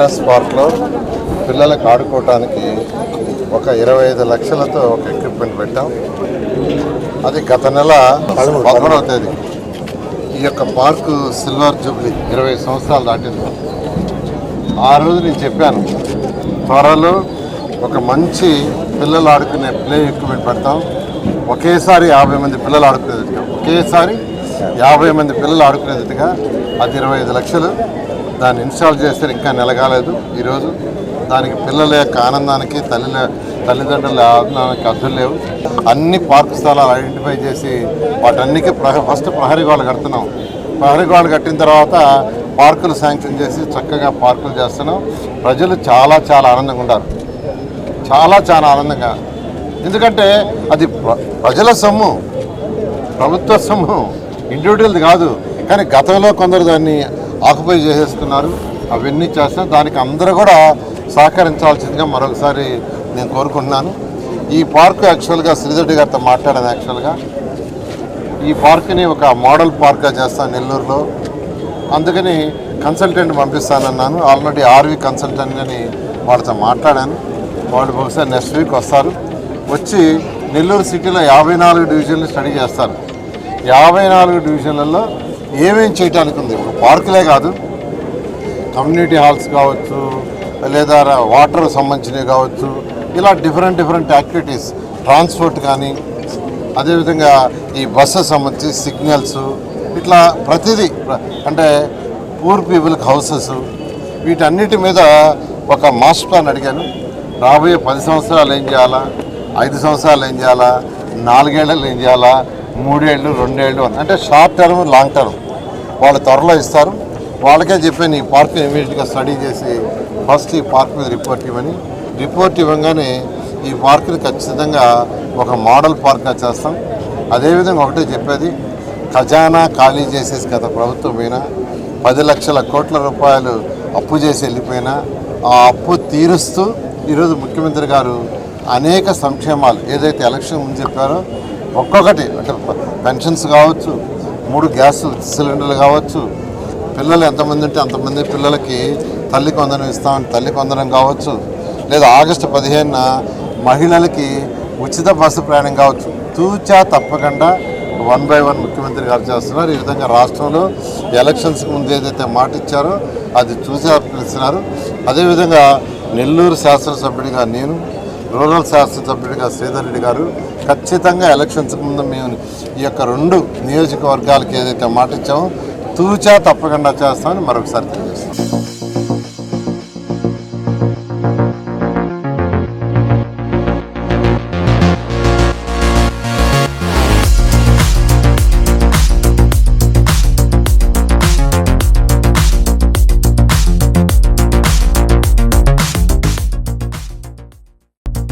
Children's పార్క్లో పిల్లలకు ఆడుకోవటానికి ఒక ఇరవై ఐదు లక్షలతో ఒక ఎక్విప్మెంట్ పెట్టాం. అది గత నెల పదమూడవ తేదీ. ఈ యొక్క పార్కు సిల్వర్ జూబ్లీ ఇరవై సంవత్సరాలు దాటింది. ఆ రోజు నేను చెప్పాను త్వరలో ఒక మంచి పిల్లలు ఆడుకునే ప్లే ఎక్విప్మెంట్ పెడతాం. ఒకేసారి యాభై మంది పిల్లలు ఆడుకునేదిగా ఒకేసారి యాభై మంది పిల్లలు ఆడుకునేదిగా అది ఇరవై ఐదు లక్షలు. దాన్ని ఇన్స్టాల్ చేస్తే ఇంకా నిలగాలేదు ఈరోజు. దానికి పిల్లల యొక్క ఆనందానికి తల్లి తల్లిదండ్రుల ఆనందానికి అర్థం లేవు. అన్ని పార్క్ స్థలాలు ఐడెంటిఫై చేసి వాటన్నికి ప్రహ ఫస్ట్ ప్రహరీ గోడలు కడుతున్నాం. ప్రహరీ గోడలు కట్టిన తర్వాత పార్కులు శాంక్షన్ చేసి చక్కగా పార్కులు చేస్తున్నాం. ప్రజలు చాలా చాలా ఆనందంగా ఉన్నారు. చాలా చాలా ఆనందంగా. ఎందుకంటే అది ప్ర- ప్రజల సొమ్ము. ప్రభుత్వ సొమ్ము. ఇండివిజువల్ది కాదు. కానీ గతంలో కొందరు దాన్ని ఆక్యుపై చేసేస్తున్నారు. అవన్నీ చేస్తాం దానికి అందరూ కూడా సహకరించాల్సిందిగా మరొకసారి నేను కోరుకుంటున్నాను. ఈ పార్కు యాక్చువల్గా శ్రీరెడ్డి గారితో మాట్లాడాను యాక్చువల్గా. ఈ పార్క్ని ఒక మోడల్ పార్క్గా చేస్తాను నెల్లూరులో. అందుకని కన్సల్టెంట్ పంపిస్తానన్నాను. ఆల్రెడీ ఆర్వి కన్సల్టెంట్ అని వాళ్ళతో మాట్లాడాను. వాళ్ళు బహుశా నెక్స్ట్ వీక్ వస్తారు. వచ్చి నెల్లూరు సిటీలో యాభై నాలుగు డివిజన్లు స్టడీ చేస్తారు. యాభై నాలుగు డివిజన్లలో ఏమేం చేయడానికి ఉంది? ఇప్పుడు పార్కులే కాదు. కమ్యూనిటీ హాల్స్ కావచ్చు లేదా వాటర్ సంబంధించినవి కావచ్చు ఇలా డిఫరెంట్ డిఫరెంట్ యాక్టివిటీస్ ట్రాన్స్పోర్ట్ కానీ అదేవిధంగా ఈ బస్సెస్ సంబంధించి సిగ్నల్స్ ఇట్లా ప్రతిదీ అంటే పూర్ పీపుల్కి హౌసెస్ వీటన్నిటి మీద ఒక మాస్టర్ ప్లాన్ అడిగాను. రాబోయే పది సంవత్సరాలు ఏం చేయాలా? ఐదు సంవత్సరాలు ఏం చేయాలా? నాలుగేళ్ళలో ఏం చేయాలా? మూడేళ్ళు రెండేళ్ళు అంటే షార్ట్ టర్మ్ లాంగ్ టర్మ్. వాళ్ళు త్వరలో ఇస్తారు. వాళ్ళకే చెప్పాను ఈ పార్క్ ఇమీడియట్గా స్టడీ చేసి ఫస్ట్ ఈ పార్క్ మీద రిపోర్ట్ ఇవ్వని. రిపోర్ట్ ఇవ్వగానే ఈ పార్క్ని ఖచ్చితంగా ఒక మోడల్ పార్క్గా చేస్తాం. అదేవిధంగా ఒకటే చెప్పేది ఖజానా ఖాళీ చేసేసి గత ప్రభుత్వం మీద పది లక్షల కోట్ల రూపాయలు అప్పు చేసి వెళ్ళిపోయినా ఆ అప్పు తీరుస్తూ ఈరోజు ముఖ్యమంత్రి గారు అనేక సంక్షేమాలు ఏదైతే ఎలక్షన్ ముందు చెప్పారో ఒక్కొక్కటి. అంటే పెన్షన్స్ కావచ్చు మూడు గ్యాస్ సిలిండర్లు కావచ్చు. పిల్లలు ఎంతమంది ఉంటే అంతమంది పిల్లలకి తల్లి కొందరం ఇస్తామని తల్లి కొందరం కావచ్చు. లేదా ఆగస్టు పదిహేనున మహిళలకి ఉచిత బస్సు ప్రయాణం కావచ్చు. తూచా తప్పకుండా వన్ బై వన్ ముఖ్యమంత్రి గారు చేస్తున్నారు. ఈ విధంగా రాష్ట్రంలో ఎలక్షన్స్కి ముందు ఏదైతే మాట ఇచ్చారో అది చూసి పిలుస్తున్నారు అదేవిధంగా నెల్లూరు శాసనసభ్యుడిగా నేను రూరల్ శాసనసభ్యుడిగా శ్రీధర్ రెడ్డి గారు ఖచ్చితంగా ఎలక్షన్స్ ముందు మేము ఈ యొక్క రెండు నియోజకవర్గాలకి ఏదైతే మాట ఇచ్చామో తూచా తప్పకుండా చేస్తామని మరొకసారి తెలియజేస్తాం